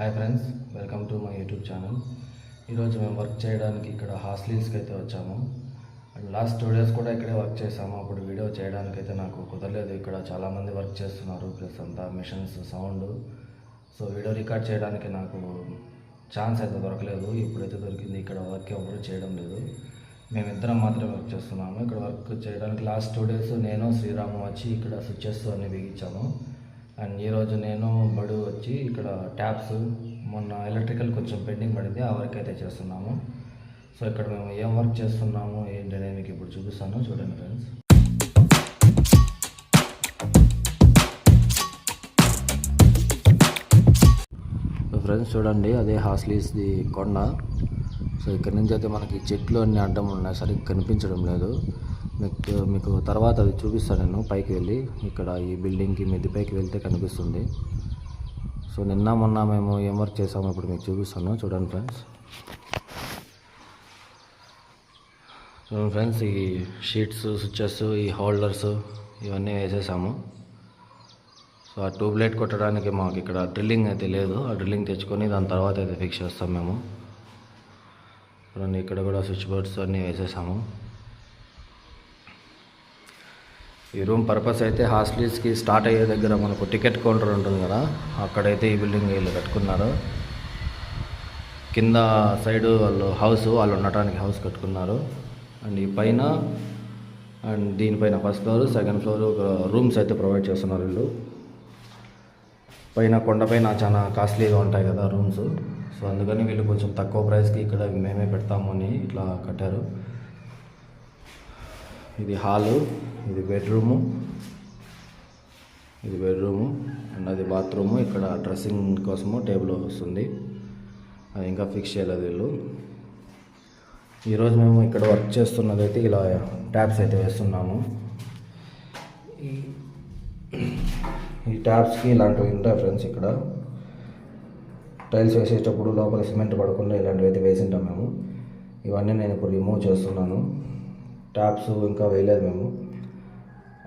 Hi friends welcome to my YouTube channel. ఈరోజు మేము work చేయడానికి ఇక్కడ హాస్టల్స్కి అయితే వచ్చాము. అండ్ లాస్ట్ టూ డేస్ కూడా ఇక్కడే వర్క్ చేసాము అప్పుడు వీడియో చేయడానికి అయితే నాకు కుదరలేదు. ఇక్కడ చాలామంది వర్క్ చేస్తున్నారు ప్లస్ అంతా machines sound. So video record చేయడానికి నాకు ఛాన్స్ అయితే దొరకలేదు. ఇప్పుడైతే దొరికింది ఇక్కడ వర్క్ ఎవరు చేయడం లేదు. మేమిద్దరం మాత్రమే వర్క్ చేస్తున్నాము. ఇక్కడ వర్క్ చేయడానికి లాస్ట్ టూ డేస్ నేను శ్రీరాము వచ్చి ఇక్కడ స్విచ్చెస్ అన్ని బిగించాము. అండ్ ఈరోజు నేను బడు వచ్చి ఇక్కడ ట్యాప్స్ మొన్న ఎలక్ట్రికల్ కొంచెం పెండింగ్ పడింది ఆ వర్క్ అయితే చేస్తున్నాము. సో ఇక్కడ మేము ఏం వర్క్ చేస్తున్నాము ఏంటి అనేది మీకు ఇప్పుడు చూపిస్తాను. చూడండి ఫ్రెండ్స్. ఫ్రెండ్స్ చూడండి అదే హాస్లీస్ది కొండ. సో ఇక్కడ నుంచి అయితే మనకి చెట్లు అన్ని అడ్డం ఉన్నాయి సరిగ్గా కనిపించడం లేదు. మీకు మీకు తర్వాత అది చూపిస్తాను నేను పైకి వెళ్ళి. ఇక్కడ ఈ బిల్డింగ్కి మిద్ది పైకి వెళ్తే కనిపిస్తుంది. సో నిన్న మొన్న మేము ఏం వర్క్ చేసాము ఇప్పుడు మీకు చూపిస్తాను. చూడండి ఫ్రెండ్స్. చూడండి ఫ్రెండ్స్ ఈ షీట్స్ స్విచ్చెస్ ఈ హోల్డర్స్ ఇవన్నీ వేసేసాము. సో ఆ ట్యూబ్లైట్ కొట్టడానికి మాకు ఇక్కడ డ్రిల్లింగ్ అయితే లేదు. ఆ డ్రిల్లింగ్ తెచ్చుకొని దాని తర్వాత అయితే ఫిక్స్ చేస్తాం మేము. చూడండి ఇక్కడ కూడా స్విచ్ బోర్డ్స్ అన్నీ వేసేసాము. ఈ రూమ్ పర్పస్ అయితే హాస్టల్స్కి స్టార్ట్ అయ్యే దగ్గర మనకు టికెట్ కౌంటర్ ఉంటుంది కదా అక్కడైతే ఈ బిల్డింగ్ వీళ్ళు కట్టుకున్నారు. కింద సైడ్ వాళ్ళు హౌస్ వాళ్ళు ఉండటానికి హౌస్ కట్టుకున్నారు. అండ్ ఈ పైన అండ్ దీనిపైన first floor second floor rooms అయితే ప్రొవైడ్ చేస్తున్నారు వీళ్ళు. పైన కొండపైన చాలా కాస్ట్లీగా ఉంటాయి కదా రూమ్స్. సో అందుకని వీళ్ళు కొంచెం తక్కువ ప్రైస్కి ఇక్కడ మేమే పెడతాము అని ఇట్లా కట్టారు. ఇది హాలు. ఇది బెడ్రూము. ఇది బెడ్రూము అండ్ అది బాత్రూము. ఇక్కడ డ్రెస్సింగ్ కోసము టేబుల్ వస్తుంది. అది ఇంకా ఫిక్స్ చేయలేదు వీళ్ళు. ఈరోజు మేము ఇక్కడ వర్క్ చేస్తున్నది అయితే ఇలా ట్యాబ్స్ అయితే వేస్తున్నాము. ఈ- ట్యాబ్స్కి ఇలాంటివి ఉంటాయి ఫ్రెండ్స్ ఇక్కడ. టైల్స్ వేసేటప్పుడు లోపల సిమెంట్ పడకుండా ఇలాంటివి అయితే వేసింటాం మేము. ఇవన్నీ నేను ఇప్పుడు రిమూవ్ చేస్తున్నాను. ట్యాప్స్ ఇంకా వేయలేదు మేము.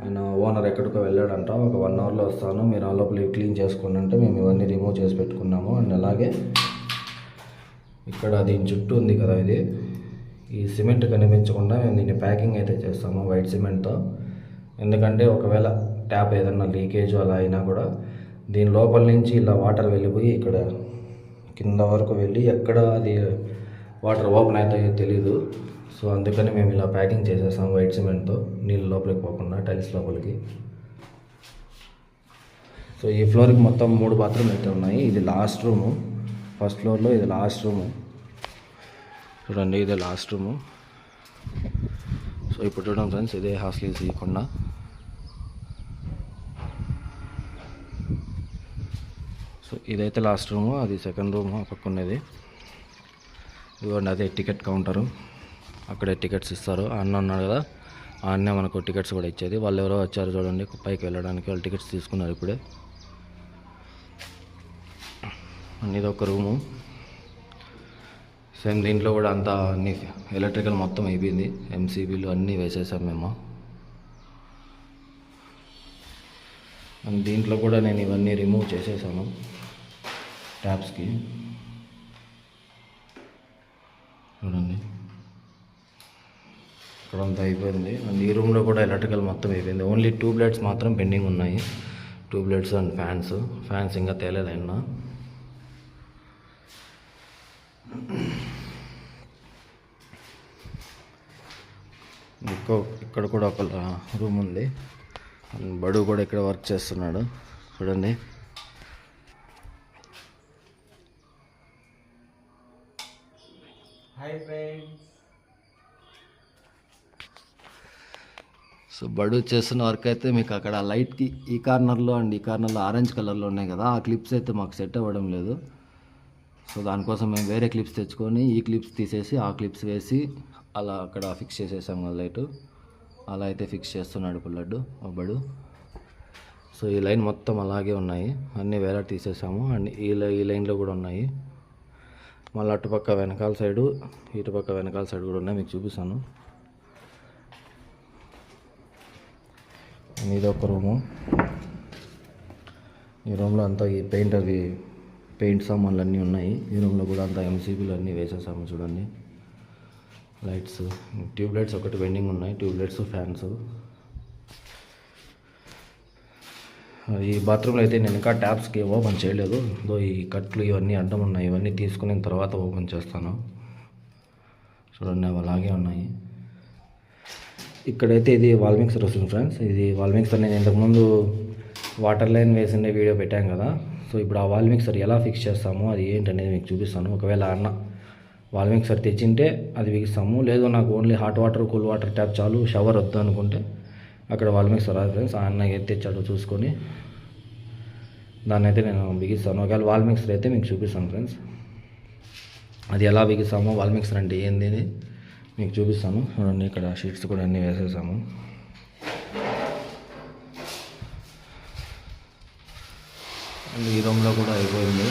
ఆయన ఓనర్ ఎక్కడికో వెళ్ళాడంట. ఒక వన్ అవర్లో వస్తాను. మీరు ఆ లోపల క్లీన్ చేసుకోండి అంటే మేము ఇవన్నీ రిమూవ్ చేసి పెట్టుకున్నాము. అండ్ అలాగే ఇక్కడ దీని చుట్టూ ఉంది కదా ఇది. ఈ సిమెంట్ కనిపించకుండా మేము దీన్ని ప్యాకింగ్ అయితే చేస్తాము వైట్ సిమెంట్తో. ఎందుకంటే ఒకవేళ ట్యాప్ ఏదన్నా లీకేజ్ అలా అయినా కూడా దీని లోపల నుంచి ఇలా వాటర్ వెళ్ళిపోయి ఇక్కడ కింద వరకు వెళ్ళి ఎక్కడ అది వాటర్ ఓపెన్ అవుతాయో తెలీదు. సో అందుకని మేము ఇలా ప్యాకింగ్ చేసేస్తాం వైట్ సిమెంట్తో నీళ్ళు లోపలికి పోకుండా టైల్స్ లోపలికి. సో ఈ ఫ్లోర్కి మొత్తం మూడు బాత్రూమ్ అయితే ఉన్నాయి. ఇది లాస్ట్ రూము. ఫస్ట్ ఫ్లోర్లో ఇది లాస్ట్ రూము. చూడండి ఇదే లాస్ట్ రూము. సో ఇప్పుడు చూడండి ఫ్రెండ్స్ ఇదే హాస్టల్ తీయకుండా సో ఇదైతే లాస్ట్ రూము అది సెకండ్ రూము ఆ ఇవ్వండి ఉన్నది. ఇదిగోండి అదే టికెట్ కౌంటరు. అక్కడే టికెట్స్ ఇస్తారు. అన్న ఉన్నాడు కదా ఆ అన్నే మనకు టికెట్స్ కూడా ఇచ్చేది. వాళ్ళు ఎవరో వచ్చారు చూడండి పైకి వెళ్ళడానికి వాళ్ళు టికెట్స్ తీసుకున్నారు ఇప్పుడే. ఇది ఒక రూము. సేమ్ దీంట్లో కూడా అంతా అన్ని ఎలక్ట్రికల్ మొత్తం అయిపోయింది. ఎంసీబీలు అన్నీ వేసేసాం మేము. అండ్ దీంట్లో కూడా నేను ఇవన్నీ రిమూవ్ చేసేసాను ట్యాప్స్కి చూడండి. ఇక్కడ అంతా అయిపోయింది. అండ్ ఈ రూమ్లో కూడా ఎలక్ట్రికల్ మొత్తం అయిపోయింది. ఓన్లీ ట్యూబ్ లైట్స్ మాత్రం పెండింగ్ ఉన్నాయి. Tube lights and fans fans ఇంకా తేలేదు ఇంకో ఇక్కడ కూడా ఒక రూమ్ ఉంది. అండ్ బడు కూడా ఇక్కడ వర్క్ చేస్తున్నాడు. చూడండి. హాయ్ ఫ్రెండ్స్ సో బడు చేస్తున్న వర్క్ అయితే మీకు అక్కడ లైట్కి ఈ కార్నర్లో అండ్ ఈ కార్నర్లో ఆరెంజ్ కలర్లో ఉన్నాయి కదా ఆ క్లిప్స్ అయితే మాకు సెట్ అవ్వడం లేదు. సో దానికోసం మేము వేరే క్లిప్స్ తెచ్చుకొని ఈ క్లిప్స్ తీసేసి ఆ క్లిప్స్ వేసి అలా అక్కడ ఫిక్స్ చేసేసాం కదా లైట్ అలా అయితే ఫిక్స్ చేస్తున్నాడు పుల్లడ్డు లడ్డు బడు. సో ఈ లైన్ మొత్తం అలాగే ఉన్నాయి. అన్నీ వేరే తీసేసాము అండ్ ఈ లై- ఈ లైన్లో కూడా ఉన్నాయి. మళ్ళీ అటుపక్క వెనకాల సైడు ఇటుపక్క వెనకాల సైడ్ కూడా ఉన్నాయి మీకు చూపిస్తాను. ఇది ఒక రూము. ఈ రూమ్లో అంతా ఈ పెయింట్ అవి పెయింట్ సామాన్లు అన్నీ ఉన్నాయి. ఈ రూమ్లో కూడా అంతా ఎంసీబీలు అన్నీ వేసేసాము చూడండి. లైట్స్ ట్యూబ్ లైట్స్ ఒకటి వెండింగ్ ఉన్నాయి. Tube lights fans. ఈ బాత్రూంలో అయితే నేను ఇంకా ట్యాప్స్కి ఓపెన్ చేయలేదు. దో ఈ కట్లు ఇవన్నీ అడ్డం ఉన్నాయి. ఇవన్నీ తీసుకున్న తర్వాత ఓపెన్ చేస్తాను. చూడండి అవి అలాగే ఉన్నాయి. ఇక్కడైతే ఇది వాల్ మిక్సర్ వస్తుంది ఫ్రెండ్స్. ఇది వాల్ మిక్సర్ నేను ఇంతకుముందు వాటర్ లైన్ వేసిండే వీడియో పెట్టాం కదా. సో ఇప్పుడు ఆ వాల్ మిక్సర్ ఎలా ఫిక్స్ చేస్తామో అది ఏంటనేది మీకు చూపిస్తాను. ఒకవేళ అన్న వాల్ మిక్సర్ తెచ్చింటే అది బిగిస్తాము. లేదు నాకు only hot water cool water tap చాలు షవర్ వద్దు అనుకుంటే అక్కడ వాల్ మిక్సర్ రాదు ఫ్రెండ్స్. ఆ అన్న ఏది తెచ్చాడో చూసుకొని దాన్ని అయితే నేను బిగిస్తాను. ఒకవేళ వాల్ మిక్సర్ అయితే మీకు చూపిస్తాను ఫ్రెండ్స్. అది ఎలా బిగిస్తామో వాల్ మిక్సర్ అంటే ఏంది అని మీకు చూపిస్తాను చూడండి ఇక్కడ షీట్స్ కూడా అన్నీ వేసేసాము. అండ్ ఈ రూమ్లో కూడా అయిపోయింది.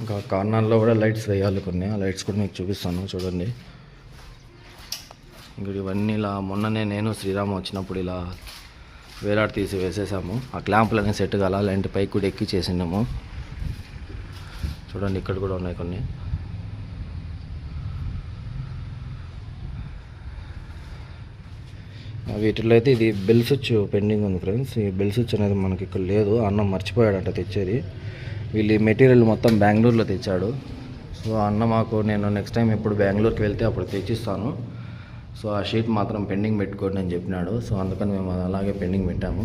ఇంకా కార్నర్లో కూడా లైట్స్ వేయాలి కొన్ని. ఆ లైట్స్ కూడా మీకు చూపిస్తాను చూడండి. ఇంకా ఇవన్నీ ఇలా మొన్ననే నేను శ్రీరామ్ వచ్చినప్పుడు ఇలా వేలాడి తీసి వేసేసాము. ఆ క్లాంపులు అనేది సెట్ కాల అలాంటి పైకి కూడా ఎక్కి చేసినాము చూడండి ఇక్కడ కూడా ఉన్నాయి కొన్ని. వీటిలో అయితే ఇది బెల్ స్విచ్ పెండింగ్ ఉంది ఫ్రెండ్స్. ఈ బెల్ స్విచ్ అనేది మనకి ఇక్కడ లేదు. అన్నం మర్చిపోయాడంట తెచ్చేది. వీళ్ళు ఈ మెటీరియల్ మొత్తం బెంగళూరులో తెచ్చాడు. సో అన్న మాకు నేను నెక్స్ట్ టైం ఎప్పుడు బెంగళూరుకి వెళ్తే అప్పుడు తెచ్చిస్తాను. సో ఆ షీట్ మాత్రం పెండింగ్ పెట్టుకోండి అని చెప్పినాడు. సో అందుకని మేము అలాగే పెండింగ్ పెట్టాము.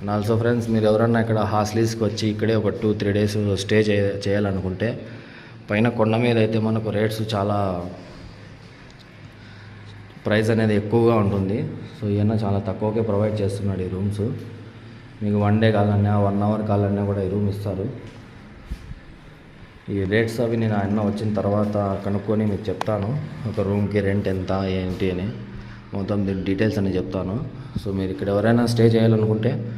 అండ్ ఆల్సో ఫ్రెండ్స్ మీరు ఎవరన్నా ఇక్కడ హాస్లీస్కి వచ్చి ఇక్కడే ఒక టూ త్రీ డేస్ స్టే చేయ చేయాలనుకుంటే పైన కొండ మీద అయితే మనకు రేట్స్ చాలా ప్రైస్ అనేది ఎక్కువగా ఉంటుంది. సో ఈయన చాలా తక్కువకే ప్రొవైడ్ చేస్తున్నాడు ఈ రూమ్స్. మీకు వన్ డే కావాలన్నా వన్ అవర్ కావాలన్నా కూడా ఈ రూమ్ ఇస్తారు. ఈ రేట్స్ అవి నేను ఆయన వచ్చిన తర్వాత కనుక్కొని మీకు చెప్తాను. ఒక రూమ్కి రెంట్ ఎంత ఏంటి అని. మొత్తం దీని డీటెయిల్స్ అని చెప్తాను. సో మీరు ఇక్కడ ఎవరైనా స్టే చేయాలనుకుంటే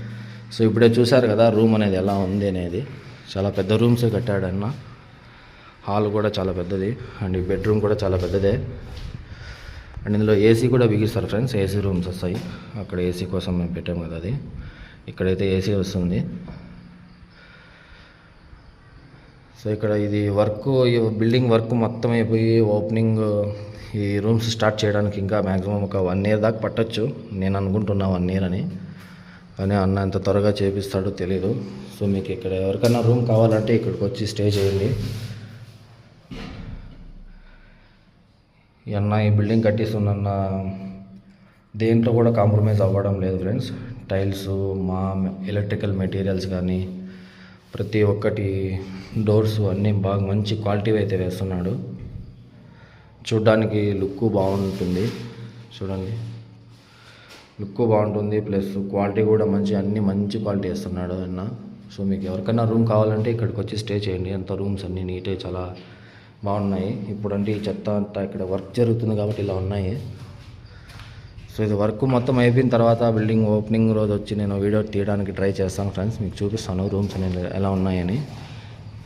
సో ఇప్పుడే చూశారు కదా రూమ్ అనేది ఎలా ఉంది అనేది. చాలా పెద్ద రూమ్సే కట్టాడు అన్న. హాల్ కూడా చాలా పెద్దది. అండ్ ఈ బెడ్రూమ్ కూడా చాలా పెద్దదే. అండ్ ఇందులో ఏసీ కూడా బిగిస్తారు ఫ్రెండ్స్ ఏసీ రూమ్స్ వస్తాయి. అక్కడ ఏసీ కోసం మేము పెట్టాము కదా అది. ఇక్కడైతే ఏసీ వస్తుంది. సో ఇక్కడ ఇది వర్క్ ఈ బిల్డింగ్ వర్క్ మొత్తం అయిపోయి ఓపెనింగ్ ఈ రూమ్స్ స్టార్ట్ చేయడానికి ఇంకా మ్యాక్సిమం ఒక వన్ ఇయర్ దాకా పట్టొచ్చు. నేను అనుకుంటున్నా వన్ ఇయర్ అని. కానీ అన్న ఎంత త్వరగా చేపిస్తాడో తెలియదు సో మీకు ఇక్కడ ఎవరికైనా రూమ్ కావాలంటే ఇక్కడికి వచ్చి స్టే చేయండి. అన్న ఈ బిల్డింగ్ కట్టిస్తున్న దేంట్లో కూడా కాంప్రమైజ్ అవ్వడం లేదు ఫ్రెండ్స్. టైల్స్ మా ఎలక్ట్రికల్ మెటీరియల్స్ కానీ ప్రతి ఒక్కటి డోర్స్ అన్నీ బాగా మంచి క్వాలిటీ అయితే వేస్తున్నాడు. చూడ్డానికి లుక్ బాగుంటుంది. చూడండి. లుక్ బాగుంటుంది ప్లస్ క్వాలిటీ కూడా మంచి అన్ని మంచి క్వాలిటీ వేస్తున్నాడు అన్న. సో మీకు ఎవరికైనా రూమ్ కావాలంటే ఇక్కడికి వచ్చి స్టే చేయండి. అంత రూమ్స్ అన్నీ నీట్గా చాలా బాగున్నాయి. ఇప్పుడంటే ఈ చెత్త అంతా ఇక్కడ వర్క్ జరుగుతుంది కాబట్టి ఇలా ఉన్నాయి. సో ఇది వర్క్ మొత్తం అయిపోయిన తర్వాత బిల్డింగ్ ఓపెనింగ్ రోజు వచ్చి నేను వీడియో తీయడానికి ట్రై చేస్తాను ఫ్రెండ్స్. మీకు చూపిస్తాను రూమ్స్ అనేది ఎలా ఉన్నాయని.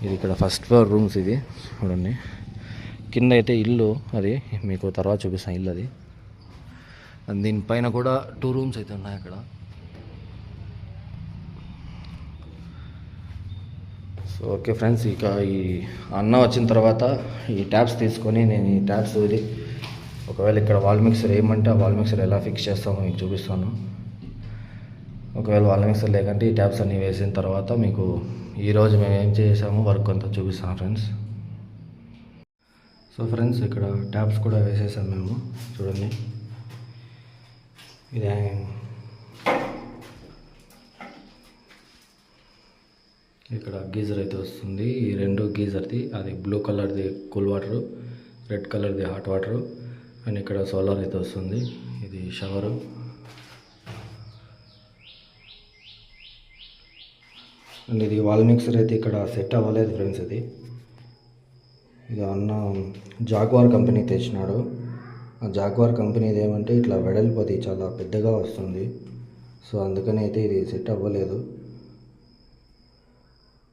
ఇది ఇక్కడ ఫస్ట్ ఫ్లోర్ రూమ్స్ ఇది. చూడండి. కింద అయితే ఇల్లు అది. మీకు తర్వాత చూపిస్తాను ఇల్లు అది. దీనిపైన కూడా టూ రూమ్స్ అయితే ఉన్నాయి అక్కడ. సో ఓకే ఫ్రెండ్స్ ఇక ఈ అన్న వచ్చిన తర్వాత ఈ ట్యాబ్స్ తీసుకొని నేను ఈ ట్యాబ్స్ ఇది ఒకవేళ ఇక్కడ వాల్ మిక్సర్ ఏమంటే ఆ వాల్ మిక్సర్ ఎలా ఫిక్స్ చేస్తామో మీకు చూపిస్తాను. ఒకవేళ వాల్ మిక్సర్ లేకంటే ఈ ట్యాప్స్ అన్నీ వేసిన తర్వాత మీకు ఈరోజు మేము ఏం చేసామో వర్క్ అంతా చూపిస్తాను ఫ్రెండ్స్ సో ఫ్రెండ్స్ ఇక్కడ ట్యాప్స్ కూడా వేసేసాం మేము. చూడండి. ఇది. ఇక్కడ గీజర్ అయితే వస్తుంది. ఈ రెండు గీజర్ది అది బ్లూ కలర్ది కూల్ వాటర్ రెడ్ కలర్ది హాట్ వాటర్ అండ్ ఇక్కడ సోలార్ అయితే వస్తుంది. ఇది షవరు. అండ్ ఇది వాల్ మిక్సర్ అయితే ఇక్కడ సెట్ అవ్వలేదు ఫ్రెండ్స్ ఇది. ఇది అన్న జాగ్వార్ కంపెనీ తెచ్చినాడు. ఆ జాగ్వార్ కంపెనీది ఏమంటే ఇట్లా వెడల్పోతే చాలా పెద్దగా వస్తుంది. సో అందుకని అయితే ఇది సెట్ అవ్వలేదు.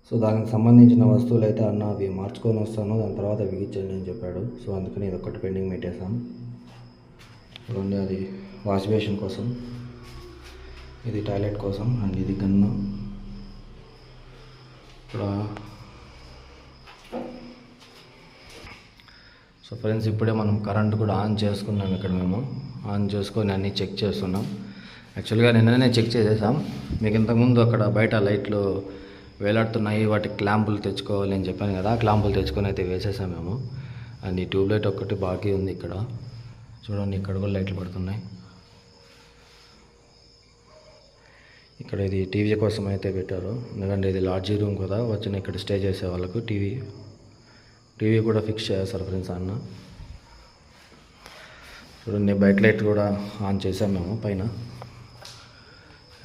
సో దానికి సంబంధించిన వస్తువులు అయితే అన్న అవి మార్చుకొని వస్తాను. దాని తర్వాత బిగించండి అని చెప్పాడు. సో అందుకని ఇది ఒకటి పెండింగ్ పెట్టేశాను. చూడండి అది వాష్ బేసిన్ కోసం. ఇది టాయిలెట్ కోసం అండ్ ఇది గన్ను. ఇప్పుడు. సో ఫ్రెండ్స్ ఇప్పుడే మనం కరెంట్ కూడా ఆన్ చేసుకున్నాం ఇక్కడ మేము. ఆన్ చేసుకొని అన్నీ చెక్ చేస్తున్నాం. యాక్చువల్గా నిన్ననే చెక్ చేసేసాం. మీకు ఇంతకుముందు అక్కడ బయట లైట్లు వేలాడుతున్నాయి వాటికి క్లాంపులు తెచ్చుకోవాలి అని చెప్పాను కదా క్లాంపులు తెచ్చుకొని అయితే వేసేసాం మేము. అండ్ ఈ ట్యూబ్ లైట్ ఒక్కటి బాకీ ఉంది ఇక్కడ. చూడండి ఇక్కడ కూడా లైట్లు పడుతున్నాయి. ఇక్కడ ఇది టీవీ కోసం అయితే పెట్టారు. ఎందుకంటే ఇది లాడ్జీ రూమ్ కదా వచ్చిన ఇక్కడ స్టే చేసే వాళ్ళకు టీవీ. టీవీ కూడా ఫిక్స్ చేస్తారు ఫ్రెండ్స్ అన్న. చూడండి బయట లైట్ కూడా ఆన్ చేసాం మేము పైన.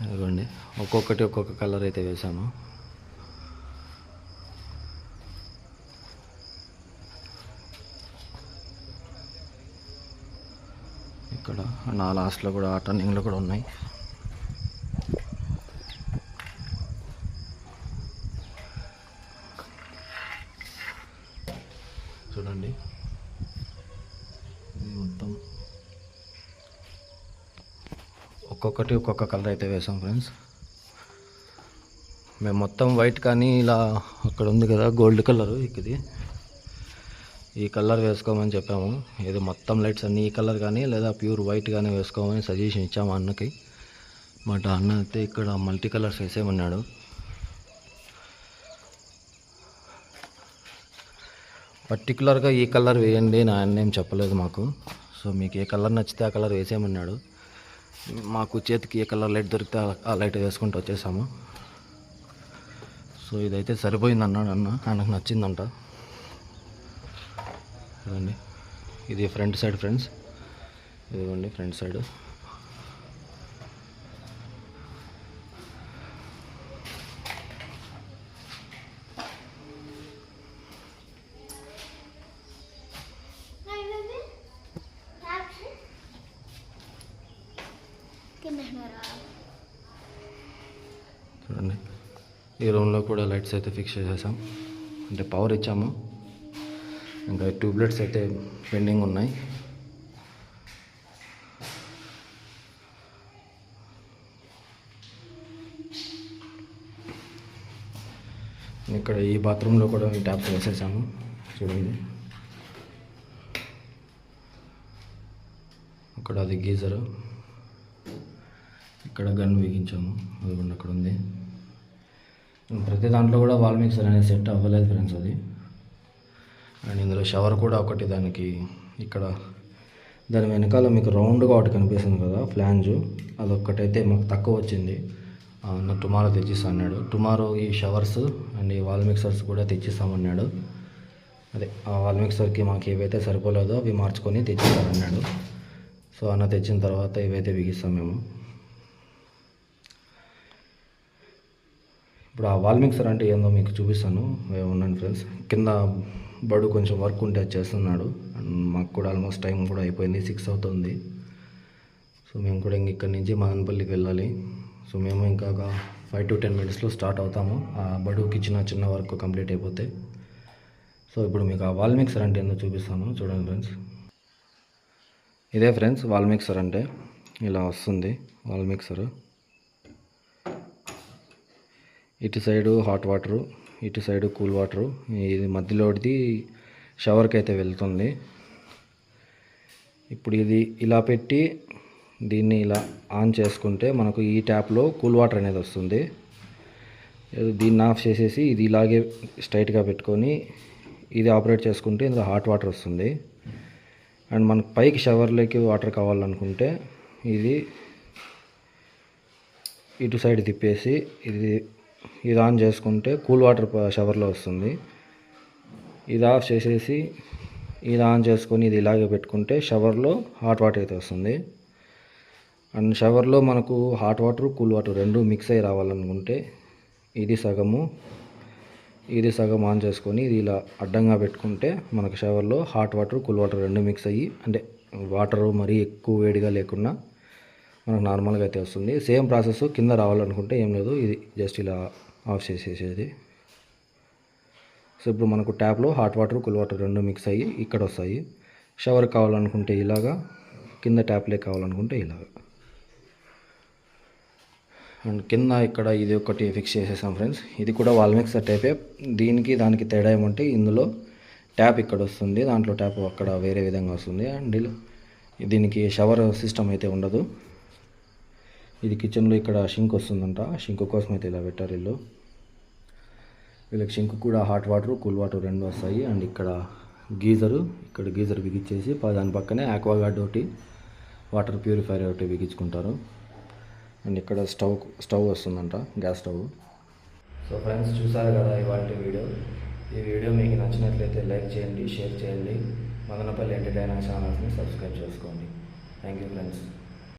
ఇదిగోండి ఒక్కొక్కటి ఒక్కొక్క కలర్ అయితే వేసాము అండ్ నా లాస్ట్లో కూడా ఆ టర్నింగ్లో కూడా ఉన్నాయి. చూడండి. ఇది మొత్తం ఒక్కొక్కటి ఒక్కొక్క కలర్ అయితే వేసాం ఫ్రెండ్స్. మేము మొత్తం వైట్ కానీ ఇలా అక్కడ ఉంది కదా గోల్డ్ కలర్ ఇది ఈ కలర్ వేసుకోమని చెప్పాము. ఇది మొత్తం లైట్స్ అన్నీ ఈ కలర్ కానీ లేదా ప్యూర్ వైట్ కానీ వేసుకోమని సజెషన్ ఇచ్చాము అన్నకి. బట్ అన్న అయితే ఇక్కడ మల్టీ కలర్స్ వేసేమన్నాడు పర్టికులర్గా ఈ కలర్ వేయండి నా అన్న ఏం చెప్పలేదు మాకు. సో మీకు ఏ కలర్ నచ్చితే ఆ కలర్ వేసేయమన్నాడు. మాకు చేతికి ఏ కలర్ లైట్ దొరికితే ఆ- ఆ లైట్ వేసుకుంటూ వచ్చేసాము. సో ఇదైతే సరిపోయింది అన్నాడు అన్న. ఆయనకు నచ్చిందంట. చూడండి ఇది ఫ్రంట్ సైడ్ ఫ్రెండ్స్. ఇదిగోండి ఫ్రంట్ సైడ్. చూడండి. ఈ రూమ్లో కూడా లైట్స్ అయితే ఫిక్స్ చేసేసాం. అంటే పవర్ ఇచ్చాము. ఇంకా ట్యూబ్లైట్స్ అయితే పెండింగ్ ఉన్నాయి. ఇక్కడ ఈ బాత్రూంలో కూడా ఈ ట్యాప్స్ వేసేసాము. చూడండి. అక్కడ అది గీజరు. ఇక్కడ గన్ బిగించాము. అది కూడా అక్కడ ఉంది. ప్రతి దాంట్లో కూడా వాల్ మిక్సర్ అనేది సెట్ అవ్వలేదు ఫ్రెండ్స్ అది. అండ్ ఇందులో షవర్ కూడా ఒకటి దానికి ఇక్కడ దాని వెనకాల మీకు రౌండ్గా ఒకటి కనిపిస్తుంది కదా ఫ్లాంజు. అదొక్కటైతే మాకు తక్కువ వచ్చింది. టుమారో తెచ్చిస్తా అన్నాడు. టుమారో ఈ షవర్స్ అండ్ ఈ వాల్ మిక్సర్స్ కూడా తెచ్చిస్తామన్నాడు అదే ఆ వాల్ మిక్సర్కి మాకు ఏవైతే సరిపోలేదో అవి మార్చుకొని తెచ్చిస్తామన్నాడు సో అన్న తెచ్చిన తర్వాత ఇవైతే బిగిస్తాం మేము. ఇప్పుడు ఆ వాల్ మిక్సర్ అంటే ఏందో మీకు చూపిస్తాను. ఉండండి ఫ్రెండ్స్. కింద బడు కొంచెం వర్క్ ఉంటే అది చేస్తున్నాడు. అండ్ మాకు కూడా ఆల్మోస్ట్ టైం కూడా అయిపోయింది సిక్స్ అవుతుంది. సో మేము కూడా ఇంక ఇక్కడి నుంచి మదనపల్లికి వెళ్ళాలి. సో మేము ఇంకా ఒక ఫైవ్ టు టెన్ మినిట్స్లో స్టార్ట్ అవుతాము. ఆ బడుకి ఇచ్చిన చిన్న వర్క్ కంప్లీట్ అయిపోతే. సో ఇప్పుడు మీకు ఆ వాల్ మిక్సర్ అంటే ఏందో చూపిస్తాను. చూడండి ఫ్రెండ్స్. ఇదే ఫ్రెండ్స్ వాల్ సార్ అంటే ఇలా వస్తుంది. Wall sir. ఇటు సైడు హాట్ వాటరు ఇటు సైడు కూల్ వాటరు. ఇది మధ్యలోది షవర్కి అయితే వెళ్తుంది. ఇప్పుడు ఇది ఇలా పెట్టి దీన్ని ఇలా ఆన్ చేసుకుంటే మనకు ఈ ట్యాప్లో కూల్ వాటర్ అనేది వస్తుంది. దీన్ని ఆఫ్ చేసేసి ఇది ఇలాగే స్ట్రైట్గా పెట్టుకొని ఇది ఆపరేట్ చేసుకుంటే ఇందులో హాట్ వాటర్ వస్తుంది. అండ్ మనకు పైకి షవర్లోకి వాటర్ కావాలనుకుంటే ఇది ఇటు సైడ్ తిప్పేసి ఇది ఇది ఆన్ చేసుకుంటే కూల్ వాటర్ షవర్లో వస్తుంది. ఇది ఆఫ్ చేసేసి ఇది ఆన్ చేసుకొని ఇది ఇలాగే పెట్టుకుంటే షవర్లో హాట్ వాటర్ అయితే వస్తుంది. అండ్ షవర్లో మనకు హాట్ వాటర్ కూల్ వాటర్ రెండు మిక్స్ అయ్యి రావాలనుకుంటే ఇది సగము ఇది సగం ఆన్ చేసుకొని ఇది ఇలా అడ్డంగా పెట్టుకుంటే మనకు షవర్లో హాట్ వాటర్ కూల్ వాటర్ రెండు మిక్స్ అయ్యి అంటే వాటర్ మరీ ఎక్కువ వేడిగా లేకుండా మనకు నార్మల్గా అయితే వస్తుంది. సేమ్ ప్రాసెస్ కింద రావాలనుకుంటే ఏం లేదు. ఇది జస్ట్ ఇలా ఆఫ్ చేసేసేది. సో ఇప్పుడు మనకు ట్యాప్లో హాట్ వాటర్ కూల్ వాటర్ రెండు మిక్స్ అయ్యి ఇక్కడ వస్తాయి. షవర్ కావాలనుకుంటే ఇలాగా కింద ట్యాప్లే కావాలనుకుంటే ఇలాగా. అండ్ కింద ఇక్కడ ఇది ఒకటి ఫిక్స్ చేసేసాం ఫ్రెండ్స్ ఇది కూడా వాల్ మిక్సర్ టైపే దీనికి దానికి తేడా ఏమంటే ఇందులో ట్యాప్ ఇక్కడ వస్తుంది. దాంట్లో ట్యాప్ అక్కడ వేరే విధంగా వస్తుంది. అండ్ దీనికి షవర్ సిస్టమ్ అయితే ఉండదు. ఇది కిచెన్లో ఇక్కడ షింక్ వస్తుందంట. షింక్ కోసం అయితే ఇలా పెట్టారు వీళ్ళు. వీళ్ళకి షింక్ కూడా హాట్ వాటర్ కూల్ వాటర్ రెండు వస్తాయి. అండ్ ఇక్కడ గీజరు ఇక్కడ గీజర్ బిగించేసి దాని పక్కనే ఆక్వాగార్డ్ ఒకటి వాటర్ ప్యూరిఫైర్ ఒకటి బిగించుకుంటారు. అండ్ ఇక్కడ స్టవ్ స్టవ్ వస్తుందంట గ్యాస్ స్టవ్. సో ఫ్రెండ్స్ చూసారు కదా ఇవాళ వీడియో. ఈ వీడియో మీకు నచ్చినట్లయితే లైక్ చేయండి షేర్ చేయండి. మదనపల్లి ఎంటర్టైనర్ ఛానల్స్ని సబ్స్క్రైబ్ చేసుకోండి. Thank you friends